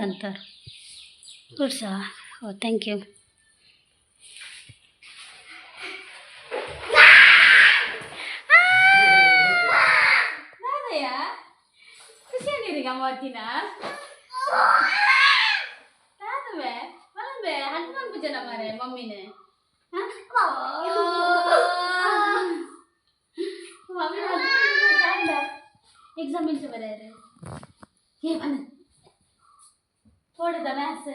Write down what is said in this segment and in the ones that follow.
नंतर पुढचा हो thank you kamu Tina. Tahu be, malam be, hantuman puja nama re, mami ne. Hah? Mami. Examin coba deh. Anak. ಹೇ ಬನ್ನ ಥೋಡದ maths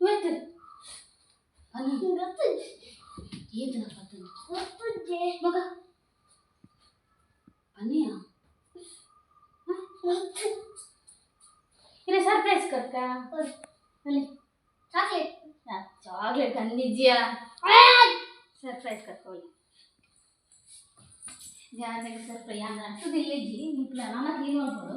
ಇವತ್ತು ಏನು ಮಗ ಬನ್ನಿಯಾ ಇರೆ ಸರ್ಪ್ರೈಸ್ ಕರ್ಕ ಅಲ್ಲಿ ಚಾಕ್ಲೇಟ್ ಅಂದಿದ್ಯಾ ಸರ್ಪ್ರೈಸ್ ಕರ್ಕೊಳ್ಳಿ ಯಾರಿಗೆ ಸರ್ಪ್ರೈಸ್ ಯಾರು ಅಷ್ಟದಿಲ್ಲ ಇಜ್ಜಿ ಮುಟ್ಲ ನನ್ನ ಕ್ಲೀನ್ ಮಾಡ್ಬೋದು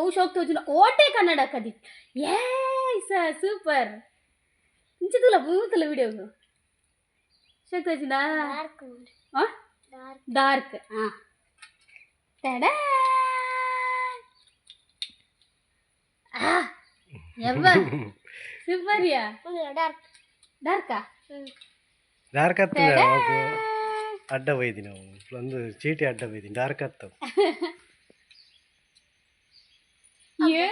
ದೀಲ ನೀ ಕೌಶ್ ಹೋಗ್ತಾ ಓಟೆ ಕನ್ನಡ ಕದಿ ಏ ಸ ಸೂಪರ್ ಇಂಚದಲ್ಲ ಬೂತಲ್ಲ ವಿಡಿಯೋಗು ಶಕ್ತೋಜಿನ ಡಾರ್ಕ್ ಹಾಂ ಡಾರ್ಕ್ ಡಾರ್ಕ್ ಹಾಂ ತಡ ಎವ್ವ ಸೂಪರ್ ಯಾ ಡಾರ್ಕ್ ಡಾರ್ಕಾ ಡಾರ್ಕ್ ಹತ್ತದ ಅವಾಗ ಅಡ್ಡ ಬೈದಿ ನಾವು ಒಂದು ಚೀಟಿ ಅಡ್ಡ ಬೈದಿ ಡಾರ್ಕ್ ಹತ್ತವು ಏ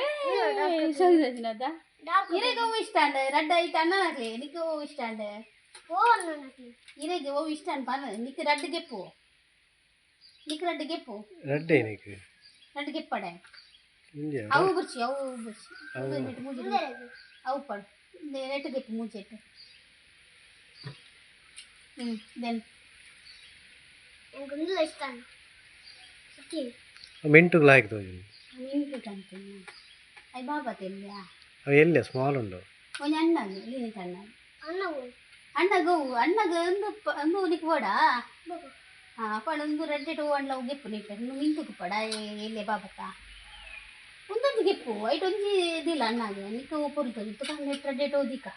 ಶಕ್ತೋಜಿನದ ಡಾರ್ಕ್ ಇರೆಗೆ ಹೂ ಇಷ್ಟ ಅಂಡ ರಡ್ಡ ಐತ ಅಣ್ಣ ಆಗ್ಲಿ ನಿಕ್ಕೆ ಹೂ ಇಷ್ಟ ಅಂಡ ಓ ಅನ್ನಕ್ಕೆ ಇರೆಗೆ ಹೂ ಇಷ್ಟ ಅನ್ ಪಾನ ನಿಕ್ಕೆ ರಡ್ಡ ಗೆಪ್ಪು ನಿಕ್ಕೆ ರಡ್ಡ ಗೆಪ್ಪು ರೆಡ್ ಏನಕ್ಕೆ ರಡ್ಡ ಗೆಪ್ಪಡೆ ಇಂಡಿಯಾ ಅವು ಬುರ್ಚಿ ಅವು ಬುರ್ಚಿ ಅವು. ಅವು ನೆಟ್ಟು ಮೂಜಿ ಅವು ಪಡ್ ನೆಟ್ಟು ಗೆಪ್ಪು ಮೂಜೆಟ್ಟು ಹ್ಞೂ ದೆನ್ ನನಗೊಂದು ಇಷ್ಟ ಸತ್ಯ ಮಿಂಟು ಲಾಯ್ಕ್ ತೋಜಿ ನಿಂತು ಕಂತೀನಿ ಅಯ್ಯ ಬಾಬಾ ತೆಲ್ಯಾ ಅವು ಎಲ್ಲಿ ಸ್ಮಾಲ್ ಉಂಡು ಒಂಜಿ ಅಣ್ಣಗೆ ಲೀನಿ ಅಣ್ಣ ಅನ್ನವು ಅಣ್ಣಗ ಅಣ್ಣಗ ಒಂದು ಪ- ಒಂದು ನಿಕ್ ಪೋಡ ಹಾಂ ಪಡ ಒಂದು ರೆಡ್ಡೆ ಟೂ ಅಂಡ್ಲ ಗೆಪ್ಪು ನಿಟ್ಟು ಇನ್ನು ಮಿಂಟುಕು ಪಡ ಎಲ್ಲೇ ಬಾಬಕ್ಕ ಒಂದೊಂದು ಗೆಪ್ಪು ಐಟ್ ಒಂಜಿ ಇದಿಲ್ಲ ಅಣ್ಣಗೆ ನಿಕ್ಕು ಪೊರ್ತು ಇತ್ತು ಕಂಡು ರೆಡ್ಡೆ ಟೂ ದಿಕ್ಕ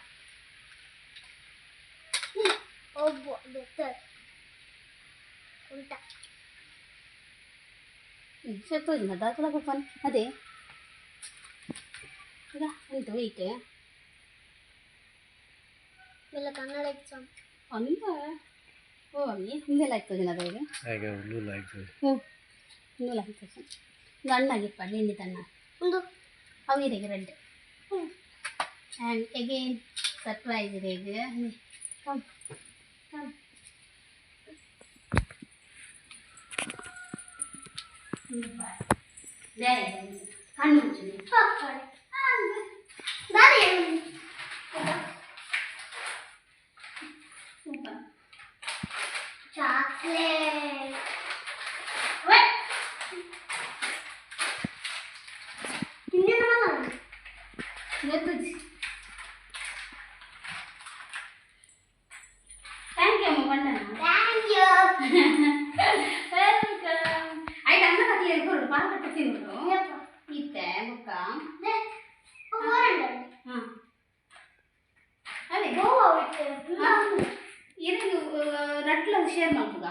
ಒಬ್ಬ ಬೆತ್ತರ್ ಉಂಟ ಸತ್ತೋದಿಲ್ಲ ದಾಖಲ ಪನ್ ಅದೇ ಈಗ ಎಂತ ವೈಟ್ ಎಲ್ಲ ಕನ್ನಡ ಎಕ್ಸಾಮ್ ಒಂದ ಓ ಅಮ್ಮಿ ಹಿಂದೆಲ್ಲ ಆಗ್ತದೆ ಅದಾಗ ಹಾಗೆ ಬ್ಲೂ ಲಾಯ್ಕ್ ತೋಜಿ ಹ್ಞೂ ಹಿಂದೆಲ್ಲ ಆಗ್ತದೆ ಇದು ಅಣ್ಣಗೆ ಪಡ ನಿನ್ನೆ ತನ್ನ ಒಂದು ಅವಿರಿಗೆ ರೆಡ್ ಆ್ಯಂಡ್ ಅಗೇನ್ ಸರ್ಪ್ರೈಸ್ ಇದೆ ಕಮ್ ಕಮ್ ಕಣ್ಣು ಮುಚ್ಚು Chocolate. hermano.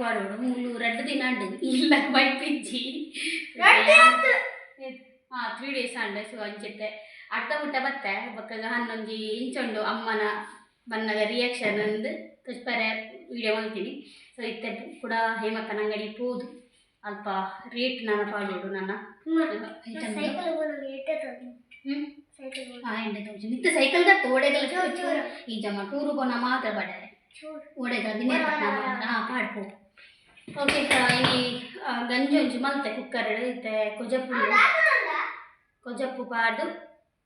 ಪಾಡೋಡು ಮೂಲು ಎರಡು ದಿನ ಅಂಡು. ಇಲ್ಲ ಮೈಕ್ ಇಜ್ಜಿ ಹಾಂ ತ್ರೀ ಡೇಸ್ ಅಂಡೆ. ಸೊ ಅಂಚಿತ್ತೆ ಅರ್ಧ ಮುಟ್ಟ ಬತ್ತೆ. ಬಕ್ಕಾಗ ಹನ್ನೊಂಜಿ ಇಂಚೊಂಡು ಅಮ್ಮನ ಬನ್ನಗ ರಿಯಾಕ್ಷನ್ ಅಂದು. ತುಷ್ಪರೆ ವಿಡಿಯೋ ಮಾಡ್ತೀನಿ ಸೊ ಇತ್ತೆ ಕೂಡ ಹೇಮಕ್ಕನ ಅಂಗಡಿ ಪೋದು. ಅಲ್ಪ ರೇಟ್ ನಾನು ಪಾಡೋಡು ನನ್ನ. ಸೈಕಲ್ ಚೂರು. ಈ ಜಮ್ಮ ಟೂರು ಬೋನ ಮಾತ್ರ ಬಡರೆ. ಪಾಡ್ಪು ಓಕೆ ಈ ಗಂಜಿ ಒಂಜಿ ಮಲ್ತೆ ಕುಕ್ಕರ್ ಇತ್ತೆ ಕೊಜಪ್ಪು ಕೊಜಪ್ಪು ಪಾಡು.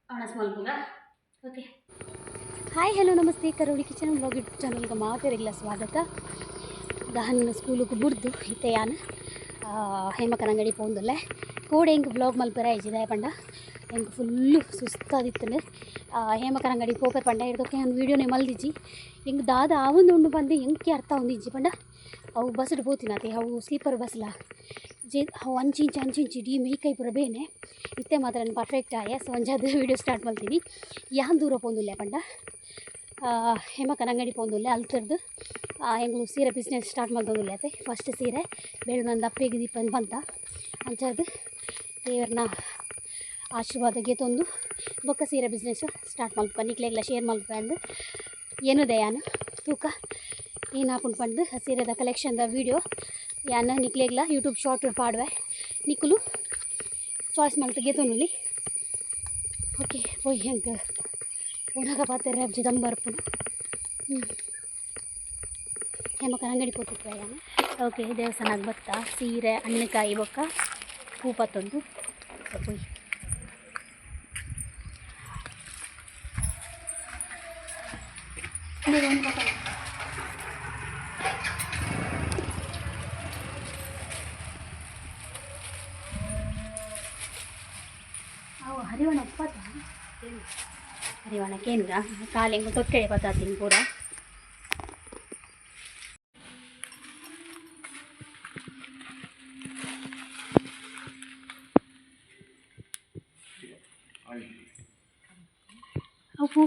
ಅಣಸ್ ಮಲ್ಪುಗ ಓಕೆ. ಹಾಯ್ ಹಲೋ ನಮಸ್ತೆ. ಕರೋಳಿ ಕಿಚನ್ ಬ್ಲಾಗ್ ಯೂಟ್ಯೂಬ್ ಚಾನಲ್ಗೆ ಮಾತಾಡಿಲ್ಲ ಸ್ವಾಗತ. ದಹನ ಸ್ಕೂಲಿಗೆ ಬುರ್ದು ಇತ್ತೆ ಯಾನ ಹೇಮಕನ ಅಂಗಡಿ ಪೋಂದಲ್ಲೇ. ಕೋಡೆ ಹೆಂಗೆ ಬ್ಲಾಗ್ ಮಲ್ಪರ ಇಜಿದೆ ಪಂಡ. ಹೆಂಗೆ ಫುಲ್ಲು ಸುಸ್ತಾದಿತ್ತು ಅಂಗಡಿ ಪೋಪೆ ಪಂಡ ಹಿಡ್ದೋಕೆ ಒಂದು ವೀಡಿಯೋನೇ ಮಲ್ದಿಜ್ಜಿ. ಹಿಂಗೆ ದಾದ ಆವೊಂದು ಉಂಡು ಬಂದು ಹೆಂಗೆ ಅರ್ಥ ಒಂದಿಜ್ಜಿ ಪಂಡ? ಅವು ಬಸ್ಡ್ ಅದೇ ಅವು ಸ್ಲೀಪರ್ ಬಸ್ಲ ಜೆ, ಅವು ಅಂಚಿಂಚು ಅಂಚಿಂಚು ಡಿ ಮೈ ಕೈ ಬೇನೆ. ಇತ್ತೆ ಮಾತ್ರ ಪರ್ಫೆಕ್ಟ್ ಆಯ ಸೊ ಒಂಜಾದ ವೀಡಿಯೋ ಸ್ಟಾರ್ಟ್ ಮಾಡ್ತೀನಿ ಯಾನ್ ದೂರ ಪೋಂದುಲ್ಲೆ ಪಂಡ? ಹೇಮಕರಂಗಡಿ ಅಂಗಡಿ ಅಲ್ಲಿ ತರದು ಹೆಂಗ್ಳು ಸೀರೆ ಬಿಸ್ನೆಸ್ ಸ್ಟಾರ್ಟ್ ಮಾಡ್ದೋದುಲ್ಲೆ ಅತ್ತೆ ಫಸ್ಟ್ ಸೀರೆ. ಬೆಳ್ಳು ನಂದು ದಪ್ಪಿಗೆ ದೀಪ ಬಂತ. ಅಂಚಾದ ದೇವ್ರನ್ನ ಆಶೀರ್ವಾದಕ್ಕೆ ತಂದು ಬೊಕ್ಕ ಸೀರೆ ಬಿಸ್ನೆಸ್ಸು ಸ್ಟಾರ್ಟ್ ಮಲ್ಪ ನಿಕ್ಲೆಗ್ಲ ಶೇರ್ ಮಲ್ಪ ಅಂದು. ಏನು ದಯಾನ? ತೂಕ? ಏನು ಹಾಕೊಂಡು ಬಂದು ಸೀರೆದ ಕಲೆಕ್ಷನ್ದ ವೀಡಿಯೋ ಯಾನ ನಿಕ್ಲೆಗ್ಲ ಯೂಟ್ಯೂಬ್ ಶಾರ್ಟ್ ಪಾಡುವೆ ನಿಕ್ಕಲು ಚಾಯ್ಸ್ ಮಾಡ್ತಿಗೆ ತೊನುಲಿ ಓಕೆ ಓಯ್ ಹೆಂಗೆ? ಉಣಗ ಪಾತ್ರೆ ಜಿದಂಬರ್ಪುಣ ಹ್ಞೂ ಹೆಮ್ಮಕ್ಕ ಅಂಗಡಿ ಯಾನ ಓಕೆ, ದೇವಸ್ಥಾನಕ್ಕೆ ಬತ್ತ? ಸೀರೆ ಹಣ್ಣುಕಾಯಿ ಬೊಕ್ಕ. ಹೂಪತ್ತೊಂದು ಹೋಯ್ ಅವು ಹರಿವಣ ಉಪ್ಪತ್ತ ಹರಿವಣ ಕೇಂದ್ರ ಕಾಲಿಂಗ ತೊಟ್ಟೆ ಪತ್ತಾತೀನಿ ಪೂರ ಅವು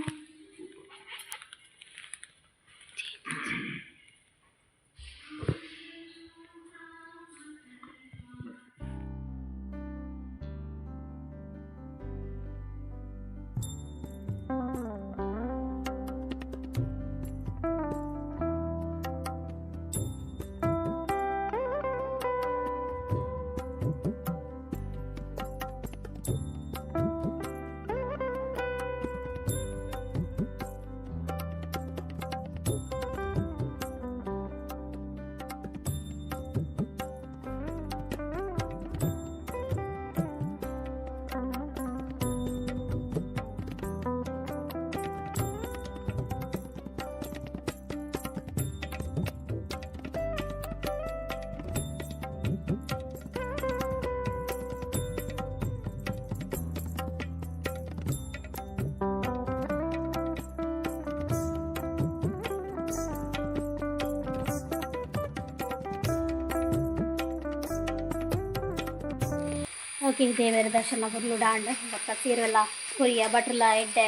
ಓಕೆ ದೇವರ ದರ್ಶನ ಬರ್ಲು ಡಾಂಡ್ ಬೊಕ್ಕ ಸೀರೆಲ್ಲ ಕುರಿಯ ಬಟ್ರಲ್ಲ ಎಡ್ಡೆ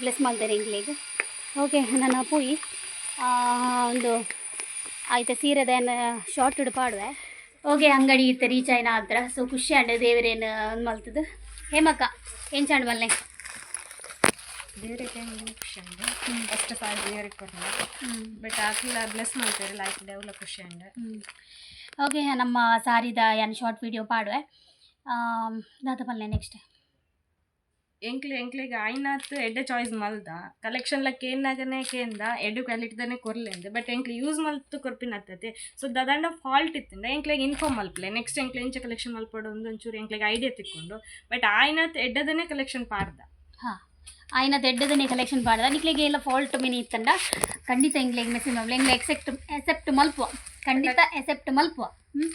ಬ್ಲೆಸ್ ಮಾಡ್ತಾರೆ ಇಂಗ್ಲಿಗೆ ಓಕೆ ನನ್ನ ಪುಯಿ ಒಂದು ಆಯ್ತು ಸೀರೆದ ಶಾರ್ಟ್ ಹಿಡ್ಪಾಡುವೆ ಓಕೆ ಅಂಗಡಿ ಇರ್ತೆ ರೀಚ್ ಆಯ್ನ ಹತ್ರ. ಸೊ ಖುಷಿ ಅಂಡೆ ದೇವರೇನು ಮಲ್ತದು ಹೇಮಕ್ಕ ಎಂಚಾಂಡ್ ಬಲ್ಲೆ ದೇವ್ರಿಗೆ ಖುಷಿ ಅಂಡ್? ಫಸ್ಟ್ ಸಾರಿ ದೇವ್ರಿಗೆ ಕೊಡ್ತಾರೆ ಬಟ್ ಆಕಿಲ್ಲ ಬ್ಲೆಸ್ ಮಾಡ್ತಾರೆ ಲೈಫ್ ಡೆವಲ ಖುಷಿ ಅಂಡ್. ಓಕೆ ನಮ್ಮ ಸಾರಿದ ಏನು ಶಾರ್ಟ್ ವಿಡಿಯೋ ಪಾಡುವೆ. ದಾದಪಲ್ಲೆ ನೆಕ್ಸ್ಟ್ ಎಂಕ್ಲೆ ಎಂಕ್ಲೆಗೆ ಐನಾತ್ ಎಡ್ಡೆ ಚಾಯ್ಸ್ ಮಲ್ದ. ಕಲೆಕ್ಷನ್ಲ ಕೇನ್ನಾಗನೆ ಕೇಂದ ಎಡ್ಡು ಕ್ವಾಲಿಟಿದನೆ ಕೊರ್ಲೆಂದ ಬಟ್ ಎಂಕ್ಲೆ ಯೂಸ್ ಮಲ್ತು ಕೊರ್ಪಿನತ್ತತೆ ಸೊ ದದಂಡ ಫಾಲ್ಟ್ ಇತ್ತಿಂದ ಎಂಕ್ಲೆಗೆ ಇನ್ಫಾರ್ಮ್ ಮಲ್ಪಲೆ. ನೆಕ್ಸ್ಟ್ ಎಂಕ್ಲೆ ಇಂಚ ಕಲೆಕ್ಷನ್ ಮಲ್ಪಡು ಒಂದು ಒಂಚೂರು ಎಂಕ್ಲೆಗೆ ಐಡಿಯಾ ತಿಕ್ಕೊಂಡು. ಬಟ್ ಆಯ್ನಾತ್ ಎಡ್ಡದನೆ ಕಲೆಕ್ಷನ್ ಪಾಡ್ದ. ಹಾಂ ಆಯ್ನ ದೆಡ್ಡದನ್ನೇ ಕಲೆಕ್ಷನ್ ಬಾಡ್ದ ನಿಕ್ಲಿಗೆ ಎಲ್ಲ ಫಾಲ್ಟ್ ಮಿನಿ ಇತ್ತಂಡ. ಖಂಡಿತ ಇಂಗ್ಲೆಗೆ ಮೆಸೇಜ್ ಮಾಡ್ಲಿ ಎಂಗ್ಲೆ ಎಕ್ಸೆಪ್ಟ್ ಎಸೆಪ್ಟ್ ಮಲ್ಪುವ. ಖಂಡಿತ ಎಸೆಪ್ಟ್ ಮಲ್ಪುವ. ಹ್ಞೂ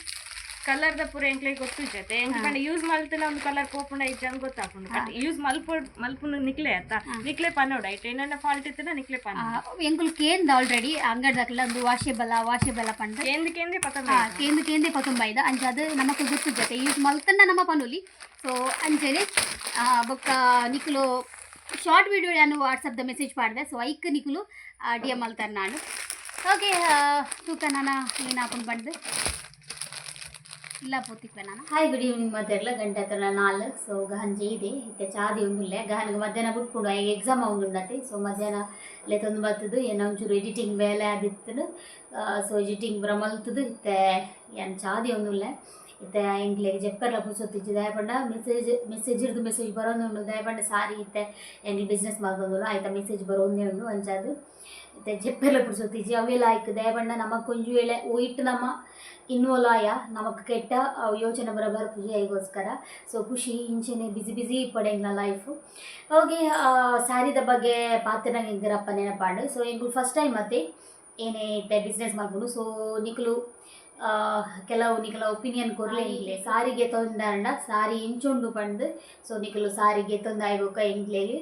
ಕಲರ್ದ ಪೂರ ಗೊತ್ತು ಗೊತ್ತಿರ್ತೈತೆ. ಎಂಕ್ಲೆ ಯೂಸ್ ಮಲ್ತಿನ ಒಂದು ಕಲರ್ ಪೋಪುಂಡ ಇಜ್ಜ ಅಂತ ಗೊತ್ತಾಪುಂಡು. ಬಟ್ ಯೂಸ್ ಮಲ್ಪು ಮಲ್ಪುನ ನಿಕ್ಲೆ ಅತ್ತ ನಿಕ್ಲೆ ಪನೋಡ ಐತೆ ಏನನ್ನ ಫಾಲ್ಟ್ ಇತ್ತನ ನಿಕ್ಲೆ ಪನ ಎಂಕುಲ್ ಕೇಂದ ಆಲ್ರೆಡಿ ಅಂಗಡ್ದಾಕಲ್ಲ ಒಂದು ವಾಷೇಬಲ ವಾಷೇಬಲ ಪಂಡ. ಕೇಂದ್ರ ಕೇಂದ್ರ ಕೇಂದ ಕೇಂದ್ರ ಕೇಂದ್ರ ಪತೊಂಬೈದ ಅಂಚ ಅದು ನಮಕ್ ಜತೆ ಯೂಸ್ ಮಲ್ತನ ನಮ್ಮ ಪನೋಲಿ. ಸೊ ಅಂಚನೆ ಬೊಕ್ಕ ನಿಕ್ಲು ಶಾರ್ಟ್ ವಿಡಿಯೋ ನಾನು ದ ಮೆಸೇಜ್ ಮಾಡಿದೆ. ಸೊ ಐಕ್ ನಿಕುಲು ಡಿ ಎಂ ಅಲ್ತಾರೆ ನಾನು ಓಕೆ ತೂಕ ನಾನು ಏನಾಕೊಂಡು ಬಂದು? ಇಲ್ಲ ಪೋತಿಕ್ವೆ ಹಾಯ್ ಗುಡ್ ಈವ್ನಿಂಗ್ ಮಾತಾಡಲ ಗಂಟೆ ಹತ್ರ ನಾಲ್ಕು. ಸೊ ಗಹಂಜೆ ಇದೆ. ಇತ್ತೆ ಚಾದಿ ಒಂದಿಲ್ಲ ಗಹನ್ಗೆ ಮಧ್ಯಾಹ್ನ ಬಿಟ್ಕೊಂಡು ಈಗ ಎಕ್ಸಾಮ್ ಉಂಡತಿ ಸೊ ಮಧ್ಯಾಹ್ನ ಇಲ್ಲೇ ತಂದು ಬರ್ತದ್ದು ಏನೋ ಒಂಚೂರು ಎಡಿಟಿಂಗ್ ಮೇಲೆ ಆದಿತ್ತು ಸೊ ಎಡಿಟಿಂಗ್ ಬರ ಮಲ್ತದು ಇತ್ತೆ ಏನು ಚಾದಿ ಒಂದಿಲ್ಲ ಇತ್ತೆ ಎಂಗ್ಲಿಗೆ ಜಪ್ಕರ್ಲ ಪುಸೊತ್ತಿಚ್ಚು ದಯಪಂಡ ಮೆಸೇಜ್ ಮೆಸೇಜ್ ಇರ್ದು ಮೆಸೇಜ್ ಬರೋನು ದಯಪಂಡ, ಸಾರಿ ಇತ್ತೆ ಎನಿ ಬಿಸ್ನೆಸ್ ಮಾಡ್ಕೊಂಡುಲ್ಲ ಆಯ್ತಾ ಮೆಸೇಜ್ ಬರೋದೇ ಉಂಡು ಅಂಚಾದು ಇತ್ತೆ ಜೆಪ್ಪರ್ಲ ಪುಸೊತ್ತಿಚ್ಚು ಅವೆಲ್ಲ ಆಯ್ತು, ದಯಪಂಡ, ನಮಗೆ ಕೊಂಜು ವೇಳೆ ಒಯ್ಟ್ ನಮ್ಮ ಇನ್ವಾಲ್ವ್ ಆಯ ನಮಕ್ ಕೆಟ್ಟ ಯೋಚನೆ ಬರಬಾರ ಪೂಜೆ ಆಗೋಸ್ಕರ ಸೊ ಖುಷಿ ಇಂಚೆನೆ ಬಿಸಿ ಬಿಸಿ ಪಡೆಂಗ್ಲ ಲೈಫ್ ಹೋಗಿ ಸಾರಿದ ಬಗ್ಗೆ ಪಾತ್ರನಾಗ ಹೆಂಗರಪ್ಪ ನೆನಪಾಡು. ಸೊ ಹೆಂಗು ಫಸ್ಟ್ ಟೈಮ್ ಮತ್ತೆ ಏನೇ ಇತ್ತೆ ಬಿಸ್ನೆಸ್ ಮಾಡ್ಕೊಂಡು. ಸೊ ನಿಕ್ಲು ಕೆಲವು ನಿಕಲ ಒಪಿನಿಯನ್ ಕೊರ್ಲೆ ಇಲ್ಲೇ ಸಾರಿಗೆ ತೊಂದಾಂಡ ಸಾರಿ ಇಂಚುಂಡು ಪಂಡು. ಸೊ ನಿಕಲು ಸಾರಿಗೆ ತೊಂದಾಯ್ಬೋಕ ಎಂಗ್ಲೆಗೆ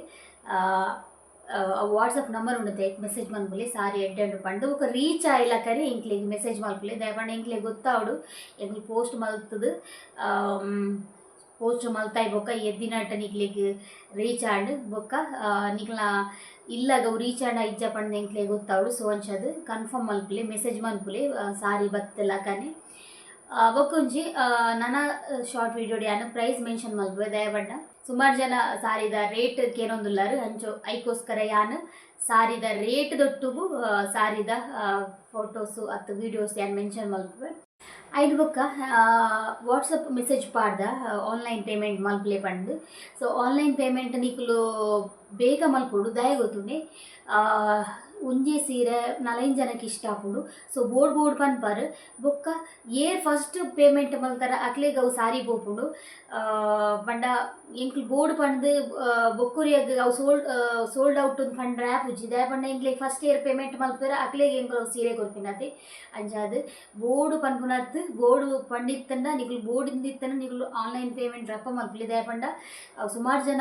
ವಾಟ್ಸಪ್ ನಂಬರ್ ಉಂಡತೆ ಮೆಸೇಜ್ ಮನ್ಪುಲಿ ಸಾರಿ ಎಡ್ಡೆಂಡು ಪಂಡು. ಒಕ್ಕ ರೀಚ್ ಆಯಿಲ್ಲ ಕರೆ ಎಂಕ್ಲೆಗ್ ಮೆಸೇಜ್ ಮಲ್ಪುಲೆ ದಯಪಂಡ ಎಂಕ್ಲೆಗ್ ಗೊತ್ತಾವಡು. ಎಂಗ್ಲಿ ಪೋಸ್ಟ್ ಮಲ್ತದು. ಪೋಸ್ಟ್ ಮಲ್ತಾಯ್ ಬೊಕ್ಕ ಎದ್ದಿನಟ ನಿಕ್ಲೆಗ್ ರೀಚ್ ಆಂಡ್ ಬೊಕ್ಕ ನಿಕ್ಲ, ಇಲ್ಲಾಗ ರೀಚ್ ಆಂಡ್ ಇಜ್ಜ ಪಂಡ ಎಂಕ್ಲೆಗ್ ಗೊತ್ತಾವಡು ಸೊ ಕನ್ಫರ್ಮ್ ಮಲ್ಪುಲೆ ಮೆಸೇಜ್ ಮನ್ಪುಲೆ ಸಾರಿ ಬತ್ತಲ್ಲ ಕಾನೆ. ಬೊಕ್ಕುಂಜಿ ನನ್ನ ಶಾರ್ಟ್ ವಿಡಿಯೋ ಯಾನು ಪ್ರೈಸ್ ಮೆನ್ಷನ್ ಮಲ್ಪುವೆ ದಯಪಂಡ ಸುಮಾರು ಜನ ಸಾರಿದ ರೇಟ್ ಕೇನೊಂದುಲ್ಲಾರು, ಅಂಚು ಐಕೋಸ್ಕರ ಯಾನು ಸಾರಿದ ರೇಟ್ ದೊಟ್ಟುಗು ಸಾರಿದ ಫೋಟೋಸು ಅಥವಾ ವೀಡಿಯೋಸ್ ಯಾನು ಮೆನ್ಷನ್ ಮಲ್ಪುವೆ. ಐದು ಬೊಕ್ಕ ವಾಟ್ಸಪ್ ಮೆಸೇಜ್ ಪಾಡ್ದ ಆನ್ಲೈನ್ ಪೇಮೆಂಟ್ ಮಲ್ಪಲೆ ಪಂಡು ಸೊ ಆನ್ಲೈನ್ ಪೇಮೆಂಟ್ ನಿಕುಲು ಬೇಗ ಮಲ್ಪೊಡು ದಯ ಗೊತ್ತುಂಡೆ ಒಂಜೇ ಸೀರೆ ನಲೈನ್ ಜನಕ್ಕೆ ಇಷ್ಟ ಆಪುಂಡು ಸೊ ಬೋರ್ಡ್ ಬೋರ್ಡ್ ಪನ್ಪರ್ ಬೊಕ್ಕ ಏರ್ ಫಸ್ಟ್ ಪೇಮೆಂಟ್ ಮಲ್ತಾರ ಅಕ್ಲೆಗ್ ಅವು ಸಾರಿ ಬೋಪುಂಡು ಆ, ಪಂಡ ಎಂಕ್ಲು ಬೋರ್ಡ್ ಪಂಡ್ ಬೊಕ್ಕುರಿಯಾಗ ಅವು ಸೋಲ್ಡ್ ಸೋಲ್ಡ್ ಔಟ್ ಪಂಡ್ ರ್ಯಾಪ್ ಉಜ್ಜಿ ದಯ ಪಂಡ ಎಂಕ್ಲೆಗ್ ಫಸ್ಟ್ ಇಯರ್ ಪೇಮೆಂಟ್ ಮಲ್ಪರ ಅಕ್ಲೆಗ್ ಎಂಕ್ಲು ಅವು ಸೀರೆ ಕೊಡ್ಪಿನತೆ ಅಂಚಾದ್ ಬೋರ್ಡ್ ಪನ್ಪುನತ್ ಬೋರ್ಡ್ ಪಂಡಿತ್ತಂಡ ನಿಕುಲು ಬೋರ್ಡ್ ಇಂದಿತ್ತಂಡ ನಿಕುಲು ಆನ್ಲೈನ್ ಪೇಮೆಂಟ್ ರಪ್ಪ ಮಲ್ಪಲಿ ದಯ ಪಂಡ ಅವು ಸುಮಾರು ಜನ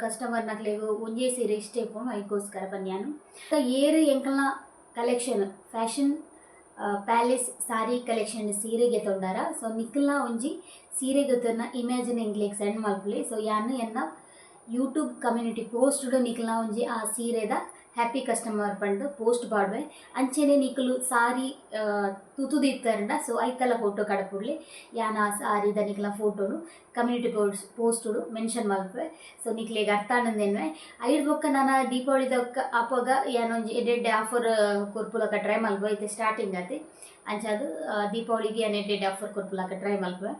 ಕಸ್ಟಮರ್ ನಕ್ಲೆಗ್ ಒಂಜೇ ಸೀರೆ ಇಷ್ಟೇ ಪೋನು ಐಕೋಸ್ಕರ ಪನ್ಯಾನು ಏರು ಎಂಕಲ್ನ ಕಲೆಕ್ಷನ್ ಫ್ಯಾಷನ್ ಪ್ಯಾಲೇಸ್ ಸಾರಿ ಕಲೆಕ್ಷನ್ ಸೀರೆಗೆ ತೊಂಡಾರ. ಸೊ ನಿಖಲ್ನ ಒಂಜಿ ಸೀರೆಗೆ ತೊನ್ನ ಇಮ್ಯಾಜಿನ್ ಎಂಗ್ಲಿಗೆ ಸೆಂಡ್ ಮಲ್ಪಲೆ ಸೊ ಯಾನು ಎನ್ನ ಯೂಟ್ಯೂಬ್ ಕಮ್ಯುನಿಟಿ ಪೋಸ್ಟ್ ನಿಖಲ್ನ ಒಂಜಿ ಆ ಸೀರೆದ ಹ್ಯಾಪಿ ಕಸ್ಟಮರ್ ಪಂಡ್ ಪೋಸ್ಟ್ ಪಾಡ್ವೆ ಅಂಚೆನೆ ನಿಕಲು ಸಾರಿ ತುತುದಿತ್ತರಂಡ ಸೊ ಐಕಲ ಫೋಟೋ ಕಡಪುಡ್ಲಿ ಯಾನ ಆ ಸಾರಿದ ನಿಖಲ ಫೋಟೋನು ಕಮ್ಯುನಿಟಿ ಪೋಸ್ಟ್ ಪೋಸ್ಟುಡು ಮೆನ್ಷನ್ ಮಾಡ್ಪೆ ಸೊ ನಿಕ್ಲೆಗ್ ಅರ್ಥ ಆನಂದೇನ್ವೆ ಐದು ಬೊಕ್ಕ ನಾನು ದೀಪಾವಳಿದ ಅಪ್ಪಗ ಏನೊಂದು ಎಡ್ಡೆಡ್ಡೆ ಆಫರ್ ಕೊರ್ಪುಲಕ ಟ್ರೈ ಮಲ್ಪೆ ಐತೆ ಸ್ಟಾರ್ಟಿಂಗ್ ಆತಿ. ಅಂಚೆ ಅದು ದೀಪಾವಳಿಗೆ ಏನು ಎಡ್ಡೆಡ್ಡೆ ಆಫರ್ ಕೊರ್ಪುಲಕ ಟ್ರೈ ಮಲ್ಪೆ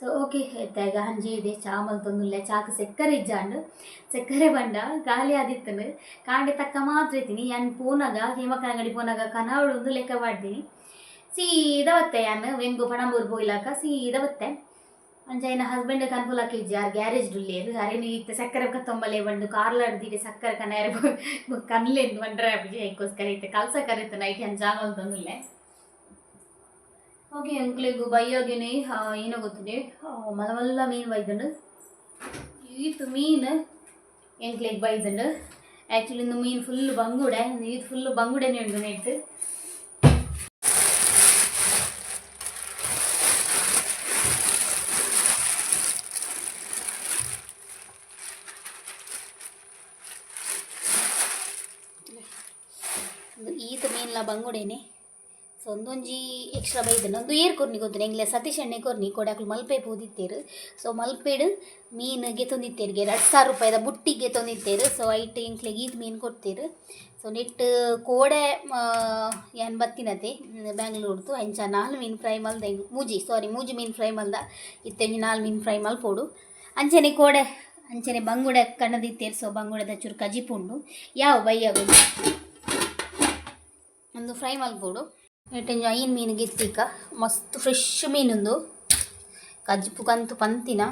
ಸೊ ಓಕೆ ಇತ್ತಾಗ ಹಂಜಿ ಇದೆ, ಚಾ ಮಲ್ತೊಂದುಲ್ಲೆ ಚಾಕ್ ಸಕ್ಕರೆ ಇಜ್ಜಾಂಡು. ಸೆಕ್ಕರೆ ಬಂಡ, ಗಾಲಿ ಆದಿತ್ತನು ಕಾಂಡೆ ತಕ್ಕ ಮಾತ್ರ ಇದ್ದೀನಿ. ಯಾನು ಪೋನಾಗ ಹೇಮಕನ ಅಂಗಡಿ ಪೋನಾಗ ಕನಾವಳು ಒಂದು ಲೆಕ್ಕ ಮಾಡ್ತೀನಿ. ಸೀದಾ ಬತ್ತೆ ಯಾನ್, ವೆಂಗು ಪಣಂಬೂರು ಬೋಯ್ಲಾಕ ಸೀದಾ ಬತ್ತೆ ಅಂಚ ಏನ ಹಸ್ಬೆಂಡ್ ಕನ್ಪುಲಕ್ಕೆ ಇಜ್ಜಿ ಆರ್ ಗ್ಯಾರೇಜ್ ಡುಲ್ಲೇರು ಅರೇನು ಇತ್ತೆ ಸಕ್ಕರೆ ಕತ್ತೊಂಬಲೆ ಬಂಡು, ಕಾರ್ಲ ಹಿಡ್ದಿದೆ ಸಕ್ಕರೆ ಕನಾರ ಕನ್ಲೆಂದು ಬಂಡ್ರೆ ಅಪ್ಪಿಗೆ ಐಕೋಸ್ಕರ ಇತ್ತೆ. ಕಲ್ಸ ಕರಿತು, ನೈಟ್ ಹಂಚ ಅಂತಂದುಲ್ಲೆ ಓಕೆ ಅಂಕ್ಲೆಗು ಬೈಯೋಗೆನೆ ಏನೋ ಗೊತ್ತಿದೆ ಮಲಮಲ್ಲ ಮೀನು ಬೈದಂಡು ಈತು ಮೀನು ಎಂಕ್ಲೆಗ್ ಬೈದಂಡು ಆ್ಯಕ್ಚುಲಿ ಇಂದು ಮೀನು ಫುಲ್ ಬಂಗುಡೆ ಈತ್ ಫುಲ್ ಬಂಗುಡೆನೆ ಉಂಡು ನೆಟ್ಟು ಈತ ಮೀನ್ಲ ಬಂಗುಡೇನೆ. ಸೊ ಒಂದೊಂಜಿ ಎಕ್ಸ್ಟ್ರಾ ಬೈದನು ಒಂದು ಏರ್ ಕೊರ್ನಿ ಗೊತ್ತು ಎಂಗ್ಲೆ ಸತೀಶ್ ಎಣ್ಣೆ ಕೊರ್ನಿ, ಕೊಡಾಕ್ಲು ಮಲ್ಪೆ ಪೋದಿತ್ತೇರು. ಸೊ ಮಲ್ಪೆಡು ಮೀನಿಗೆ ತೊಂದಿತ್ತೇರಿಗೆ ಎರಡು ಸಾವಿರ ರೂಪಾಯಿದ ಬುಟ್ಟಿಗೆ ತೊಂದಿತ್ತೇರು. ಸೊ ಐಟ್ ಎಂಕ್ಲೆಗೆ ಈದ್ ಮೀನು ಕೊಡ್ತೀರು. ಸೊ ನೆಟ್ ಕೋಡೆ ಏನು ಬತ್ತಿನತೆ ಬ್ಯಾಂಗ್ಳೂರ್ದು, ಅಂಚ ನಾಲ್ ಮೀನು ಫ್ರೈ ಮಲ್ದ ಮೂಜಿ, ಸಾರಿ ಮೂಜಿ ಮೀನು ಫ್ರೈ ಮಲ್ದ, ಇತ್ತೆಂಜಿ ನಾಲ್ ಮೀನು ಫ್ರೈ ಮಲ್ಪೋಡು. ಅಂಚನೆ ಕೋಡೆ, ಅಂಚನೆ ಬಂಗುಡೆ ಕಣ್ಣದಿತ್ತೇರು ಸೊ ಬಂಗುಡೆದ ಚೂರು ಕಜಿಪುಂಡು ಯಾವ ಬೈಯಾಗೋದು ಒಂದು ಫ್ರೈ ಮಲ್ಪೋಡು. ಎಟ್ಟಂಜ ಐನ್ ಮೀನು ಗಿತ್ತಿಕ ಮಸ್ತ್ ಫ್ರೆಶ್ ಮೀನೊಂದು. ಕಜ್ಪು ಕಂತು ಪಂತಿನ.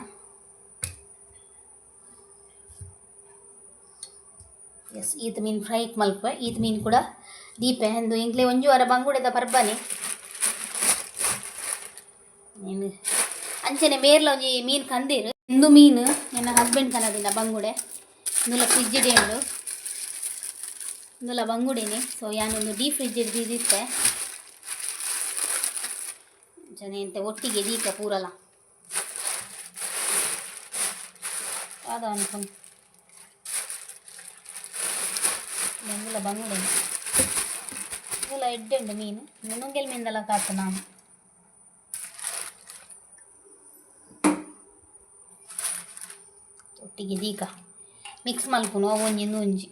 ಎಸ್ ಈತ ಮೀನು ಫ್ರೈ ಮಲ್ಪ ಈತ ಮೀನು ಕೂಡ ದೀಪೆ ಅಂದು ಇಂಕ್ಲೆ ಒಂಜು ವಾರ ಬಂಗುಡೆದ ಪರ್ಬನೆ ನೀನು ಅಂಚನೆ ಮೇರ್ಲ ಒಂಜಿ ಮೀನು ಕಂದೀರು. ಇಂದು ಮೀನು, ನನ್ನ ಹಸ್ಬೆಂಡ್ ಕನ್ನದಿನ ಬಂಗುಡೆ. ಇಂದುಲ ಫ್ರಿಜ್ ಉಂಡು ಇಂದುಲ ಬಂಗುಡೆನೆ. ಸೊ ಯಾನೊಂದು ಡೀಪ್ ಫ್ರಿಜ್ ಇದ್ದಿತ್ತೆ ಜನ ಎಂತ ಒಟ್ಟಿಗೆ ದೀಕ ಪೂರಲ ಅದ ಅನ್ಕೊಂಡು ಮಸಾಲ ಬಂಗುಡೆ ಎಲ್ಲ ಎಡ್ಡೆ ಉಂಡು ಮೀನು ನುಂಗೆಲ್ ಮೀನ್ದೆಲ್ಲ ಕಾತು ನಾನು ಒಟ್ಟಿಗೆ ದೀಕ ಮಿಕ್ಸ್ ಮಲ್ಪುನು ಅವು ಒಂಜಿ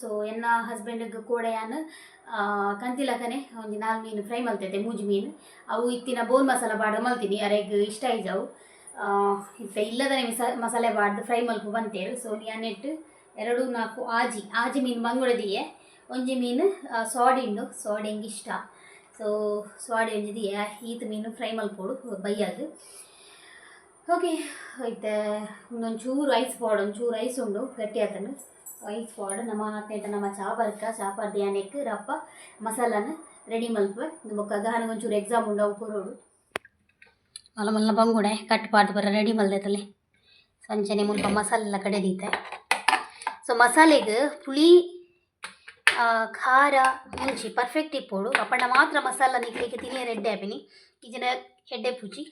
ಸೊ ಎನ್ನ ಹಸ್ಬೆಂಡ್ಗೆ ಕೂಡ ಯಾನು ಕಂತಿಲಕನೆ ಒಂದು ನಾಲ್ಕು ಮೀನು ಫ್ರೈ ಮಲ್ತೈತೆ, ಮೂಜಿ ಮೀನು. ಅವು ಇತ್ತಿನ ಬೋನ್ ಮಸಾಲ ಬಾಡ ಮಲ್ತೀನಿ, ಅರೆಗ್ ಇಷ್ಟ ಇದ್ದವು ಇತ್ತ ಇಲ್ಲದನೆ ಮಿಸ, ಮಸಾಲೆ ಬಾಡ್ದು ಫ್ರೈ ಮಲ್ಪು ಬಂತೇರು. ಸೊ ನೆಟ್ಟು ಎರಡು ನಾಲ್ಕು ಆಜಿ ಆಜಿ ಮೀನು ಮಂಗುಳದಿಯೆ ಒಂಜಿ ಮೀನು ಸೋಡಿಂಡು ಸೋಡಿ ಉಂಡು ಸೋಡಿ ಹೆಂಗೆ ಇಷ್ಟ. ಸೊ ಸೋಡಿ ಒಂಜಿದೆಯೇ ಈತ ಮೀನು ಫ್ರೈ ಮಲ್ಪೋಡು ಬೈಯದು ಓಕೆ ಐತೆ ಒಂದೊಂಚೂರು ಐಸ್ ಒಂದು ಒಂಚೂರು ಐಸ್ ಉಂಡು, ಗಟ್ಟಿ ಆತನು. ಐಸ್ ಪಾಡ್ ನಮ್ಮ ಅತ್ತೆಂಟ ನಮ್ಮ ಚಾಪರ್ಕ ಚಾಪರ್ ಧ್ಯಾನಕ್ಕೆ ರಪ್ಪ ಮಸಾಲಾನ ರೆಡಿ ಮಲ್ಪೆ ಬೊಕ್ಕ ಗಾನ ಒಂಚೂರು ಎಕ್ಸಾಮ್ ಉಂಡು ಅವು ಕೊರೋಡು ಮಲ್ಲ ಮಲ್ಲ ಬಂಗುಡೆ ಕಟ್ ಪಾಡ್ದು ಬರ ರೆಡಿ ಮಲ್ದೈತಲ್ಲಿ ಸಂಚನೆ ಮುಲ್ಪ ಮಸಾಲೆ ಎಲ್ಲ ಕಡೆದೀತೆ ಸೊ ಮಸಾಲೆಗೆ ಪುಳಿ ಆ, ಖಾರ ಮುಂಚಿ ಪರ್ಫೆಕ್ಟ್ ಇಪ್ಪೋಡು ಅಪ್ಪಣ್ಣ ಮಾತ್ರ ಮಸಾಲ ನಿಕ್ಲಿಕ್ಕೆ ತಿನಿಯ ರೆಡ್ಡೆ ಆಪಿನಿ ಈಜಿನ ಎಡ್ಡೆ ಪೂಜಿ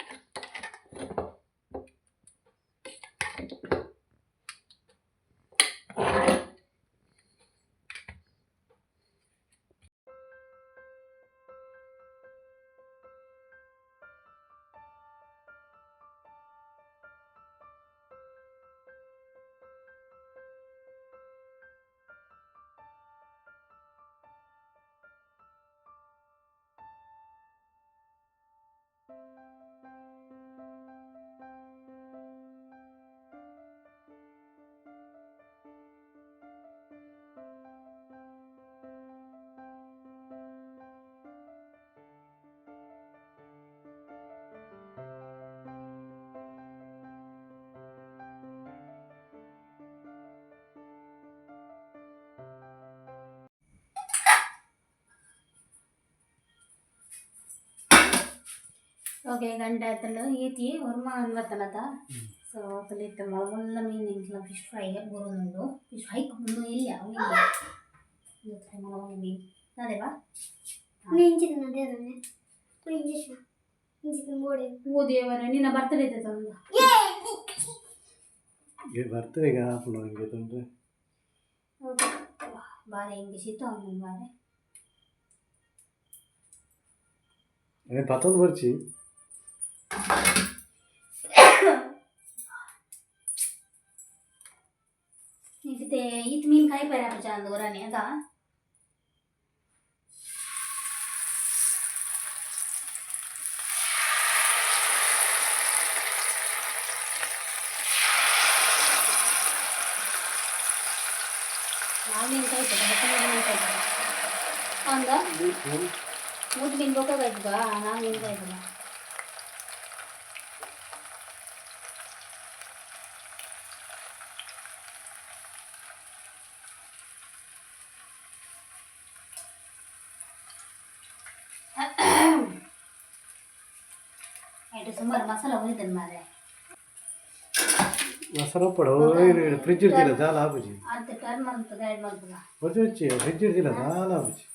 ಓಕೆ ಗಂಟೆ ಆಯ್ತಲ್ಲ ಈತಿ ಹೊರ್ಮ ಅನ್ವತ್ತಲ್ಲದ ಸೊ ಅತಲ್ಲಿ ಇತ್ತು ಮೊಳಮೊಲ್ಲ ಮೀನು ಇಂಟ್ಲ ಫಿಶ್ ಫ್ರೈ ಬರೋದು ಫಿಶ್ ಫ್ರೈ ಮುಂದೆ ಇಲ್ಲ ಅವನಿಲ್ಲ ಮೊಳಮೊಲ್ಲ ಮೀನು ಅದೇವಾ ಇಂಚಿನ ಅದೇ ಅದನ್ನೇ ಇಂಜೆಕ್ಷನ್ ಇಂಜಿನ ಬೋಡೆ ಓ ದೇವರ ನಿನ್ನ ಬರ್ತಡೇ ಇದ್ದದ ಒಂದು ಬರ್ತಡೆಗೆ ಹಾಕೊಂಡು ಹಂಗೆ ತೊಂದರೆ ಬಾರೆ ಹಿಂಗೆ ಶೀತ ಅವನು ಬಾರೆ ಅದೇ ಪತ್ತೊಂದು ಬರ್ಚಿ ಚಂದ ಊರನೇ ಅದಾ ಹಂಗ? ಮೂರು ಮೀನು ಬೇಕಾಗಾಯ್ತದ ನಾಲ್ಕು ಆಪುಜಿ ಅಂತ ಟರ್ನ್ ಅಂತ ಗೈಡ್ ಮಾಡ್ತದ ಹೊರತು ಹೆಚ್ಚಿ ಫ್ರಿಜ್ ಇರ್ತಿಲ್ಲ ಜಾಲ ಆಪುಜಿ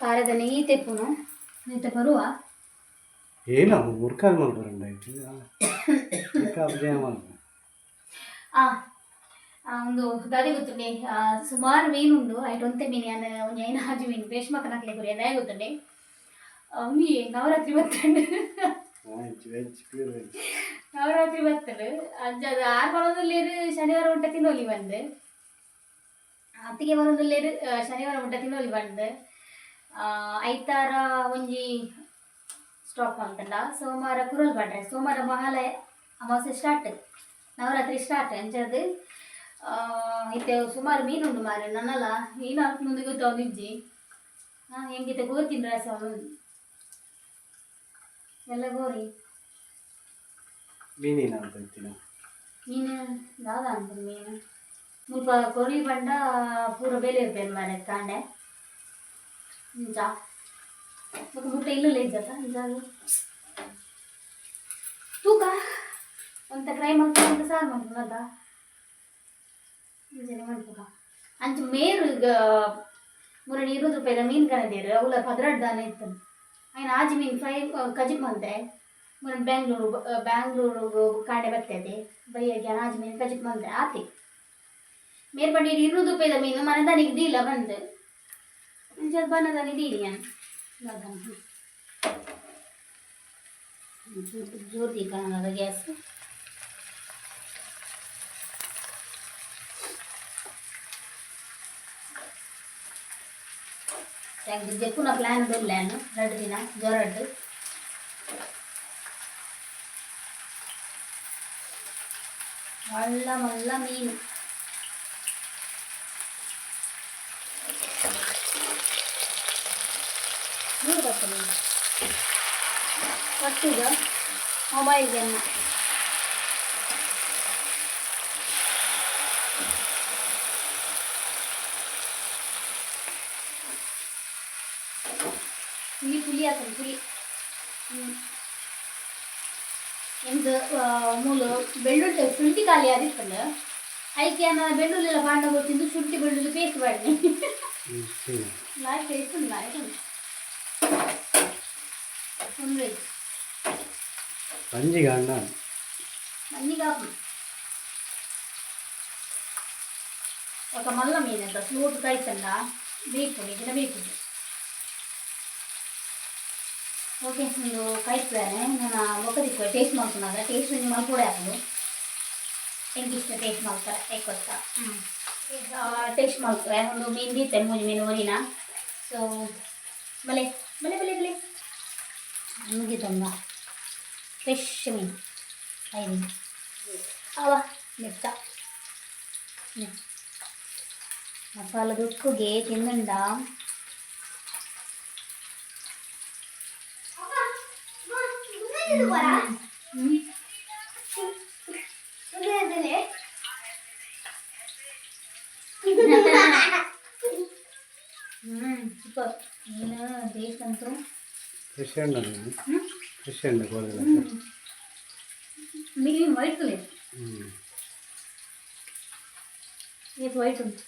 ಖಾರದ ನೆಯ್ಯಿ ತೆಪ್ಪುನು ನೀತ ಬರುವ ಏನ ಮುರ್ಕಾಲ್ ಮಾಡ್ಬಾರಂಡ ಆಯ್ತು ಮುರ್ಕಾಲ್ ಜಯ ಮಾಡ್ಬಾರ ಆ ಆ, ಒಂದು ದಾದಿ ಗೊತ್ತುಂಡೆ ಸುಮಾರು ಮೀನುಂಡು. ಐಟ್ ಒಂತೆ ಮೀನು ಒಂದು ಹಾಜಿ ಮೀನು. ರೇಷ್ಮಕ ನಕ್ಲೆ ಗುರಿ ಅದೇ ಗೊತ್ತುಂಡೆ ಅಮ್ಮಿ ನವರಾತ್ರಿ ಬತ್ತಂಡು. ನವರಾತ್ರಿ ಬತ್ತಲು ಅಂಜದ ಆರು ಬರೋದಲ್ಲಿ ಶನಿವಾರ ಉಂಟ ತಿನ್ನೋಲಿ ಬಂದು. ಅತ್ತಿಗೆ ಬರೋದಲ್ಲಿ ಶನಿವಾರ ಉಂಟ ತಿನ್ನೋಲಿ ಬಂದು. ಆ, ಐತಾರ ಒಂಜಿ ಸ್ಟಾಪ್ ಅಂತಲ್ಲ ಸೋಮವಾರ ಕುರಲ್ ಬಂಡ್ರೆ ಸೋಮವಾರ ಮಹಾಲಯ ಅಮಾವಾಸ್ಯೆ ಸ್ಟಾರ್ಟ್ ನವರಾತ್ರಿ ಸ್ಟಾರ್ಟ್ ಅಂಚದು ಇತ್ತೆ ಸುಮಾರು ಮೀನುಂಡು ಮಾರೆ ನನ್ನಲ್ಲ ಹಾಕಿ ಮುಂದೆ ಗೊತ್ತಾವ ನಿಜ್ಜಿ. ಹಾಂ ಹೆಂಗಿತ್ತೆ ಗೋರ್ತಿನ ರಸ ಎಲ್ಲ ಗೋರಿ ಮೀನಿನ ಅಂತ ಮೀನು ದಾದ ಅಂತ ಮೀನು. ಮುಲ್ಪ ಕೊರಿ ಬಂಡ ಪೂರ ಬೇಲೆ ಇರ್ಬೇಕು ಮಾರೆ ಕಾಂಡೆ. ನಿಜ ಮತ್ತು ಮುಟ್ಟ ಇಲ್ಲ ಇದ್ದತ್ತ ನಿಜಾಗ ತೂಕ? ಅಂತ ಫ್ರೈ ಮಾಡ್ಕೊಂಡು ಸಾರು ಮಾಡ್ಕೊಂಡು ಅದ ಅಂಚ ಮೇರ್ ಈಗ ಮುರಳಿ ಇರುವುದು ರೂಪಾಯಿದ ಮೀನ್ ಕಣದೇರು ಅವಳ ಪದ್ರಾಡ್ ದಾನ ಇತ್ತು ಆಯ್ನ ಆಜ್ ಮೀನ್ ಫ್ರೈ ಕಜಿಪ್ ಮಂತೆ ಮುರಳಿ ಬೆಂಗಳೂರು ಬ್ಯಾಂಗ್ಳೂರು ಕಾಂಡೆ ಬರ್ತದೆ. ಬೈಯಾಗಿ ಆಜಿ ಮೀನ್ ಕಜಿಪ್ ಮಂತೆ ಆತಿ. ಮೇರ್ ಬಂಡಿ ಇರುವುದು ರೂಪಾಯಿದ ಮೀನು ಮನದಾನಿಗೆ ದೀಲ ಬಂದು. ಅಂಚದ ಬನದಾನಿ ದೀಲಿ ನಾನು ಜೋರ್ ದೀಕ ಗ್ಯಾಸ್. ಜಪ್ಪುನ ಪ್ಲಾನ್ ಬಲ್ಲಾನು ಎರಡು ದಿನ ಜೊರಡು ಮಲ್ಲ ಮಲ್ಲ ಮೀನು ನೀರು ಬರ್ತದೆ ಒಟ್ಟಿಗ ಮೊಬೈಲ್ಗೆ ಅನ್ನ ಪುಳಿ ಪುಳಿ ಹಾಕಿ ಪುಳಿ ಎಂದು ಮೂಲು ಬೆಳ್ಳುಳ್ಳಿ ಶುಂಠಿ ಖಾಲಿ ಆದಿತ್ತಲ್ಲ ಅದಕ್ಕೆ ನಾನು ಬೆಳ್ಳುಳ್ಳಿ ಎಲ್ಲ ಬಾಂಡ ಗೊತ್ತಿದ್ದು ಶುಂಠಿ ಬೆಳ್ಳುಳ್ಳಿ ಪೇಸ್ಟ್ ಮಾಡಿ ಹ್ಞೂ ಲಾಯ್ ಪೇಸ್ಟ್ ಉಂಟು ಲಾಯ್ ಉಂಡ್ರಿ ಅಂಜಿಗೆ ಅಣ್ಣ మన్నిగాపు ఒక మల్ల మీద ఎంత స్మూత్ కైతుందా వేపుని ఇదిన వేపుని ಓಕೆ ನೀವು ಕಾಯಿಸ್ತಾರೆ ನಾನು ಒಕ್ಕದಿಕ್ಕೆ ಟೇಸ್ಟ್ ಮಾಡ್ತೀನಿ ಟೇಸ್ಟ್ ನಿಮ್ಮ ಕೂಡ ಹಾಕಲು ಹೆಂಗಿಷ್ಟ ಟೇಸ್ಟ್ ಮಾಡ್ತಾರೆ ಹೇಗೆ ಗೊತ್ತಾ ಟೇಸ್ಟ್ ಮಾಡ್ತಾರೆ ಒಂದು ಮೆಹಂದಿ ಇತ್ತೆ ಮೂಜು ಮೀನು ಊರಿನ ಸೊ ಬಲೆ ಬಲೆ ಬಲೆ ಬಲೆ ನಿಮಗೆ ತೊಂದ ಫ್ರೆಶ್ ಮೀನು ಐದು ಅವ ಮೆತ್ತ ಮಸಾಲ ದುಕ್ಕುಗೆ ತಿನ್ನುಂಡ ఫ్రెష్ అండి ఫ్రెష్ అండి కూరగాయలు మిగిలిన వైట్ లేదు ఇది వైట్ ఉంది.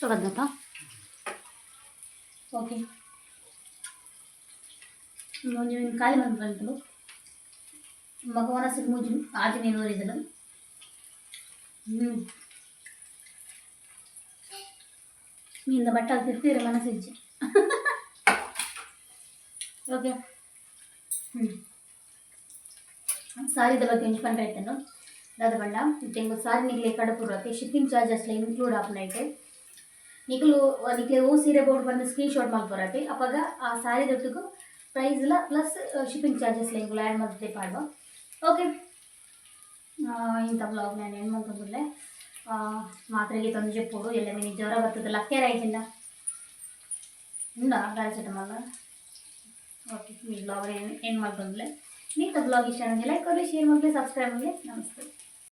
ತಗೋದಪ್ಪ ಓಕೆ ಮುಂಜು ಮೀನು ಖಾಲಿ ಬಂದು ಬಂತು ಮಗವನ ಸಿಕ್ಕ ಮುಂಜು ಆಜು ಮೀನು ಊರಿದನು ಹ್ಞೂ ಮೀನಿಂದ ಬಟ್ಟ ತಿರ್ತೀರ ಮನಸ್ಸಿಜ್ಜೆ ಓಕೆ ಹ್ಞೂ ಸಾರಿದ ಬಗ್ಗೆ ಇಂಚ್ಕೊಂಡು ಆಯ್ತೇನು ದಾದ ಬಂಡ ತೆಂಗು ಸಾರಿ ನಿಗ್ಲೆ ಕಡಪುರತ್ತೆ ಶಿಪ್ಪಿಂಗ್ ಚಾರ್ಜಸ್ಲ ಇನ್ಕ್ಲೂಡ್ ಆಪನೈತೆ ನಿಕ್ಲು ನಿಕ್ಲೆ ಓ ಸೀರೆ ಬೋರ್ಡ್ ಬಂದು ಸ್ಕ್ರೀನ್ ಶಾಟ್ ಮಾಡ್ಕೊರತ್ತೆ ಅಪ್ಪಾಗ ಆ ಸಾರಿ ದೊಟ್ಟಿಗೂ ಪ್ರೈಸ್ಲ ಪ್ಲಸ್ ಶಿಪ್ಪಿಂಗ್ ಚಾರ್ಜಸ್ಲ ಇಂಗುಲು ಆ್ಯಡ್ ಮಾಡ್ತೇ ಪಾಡುವ ಓಕೆ ಇಂಥ ಬ್ಲಾಗ್ ನಾನು ಏನು ಮಾಡ್ಕೊಂಡ್ರೆ ಮಾತ್ರೆಗೆ ತೊಂದರೆ ಕೊಡು ಎಲ್ಲ ಮನೆ ಜ್ವರ ಬರ್ತದಲ್ಲ ಕೇರ್ ಆಯ್ತಿಲ್ಲ ಉಂಡ ಪ್ಯಾರಾಸಿಟಮಾಲ್ ಓಕೆ ಈ ಬ್ಲಾಗ್ ಏನು ಏನು ಮಾಡ್ಕೊಂಡ್ಲೆ ನೀತ ಬ್ಲಾಗ್ ಇಷ್ಟ ಆಗಿಲ್ಲ ಲೈಕ್ ಮಾಡಿ ಶೇರ್ ಮಾಡಲಿ ಸಬ್ಸ್ಕ್ರೈಬ್ ಆಗಲಿ ನಮಸ್ತೆ.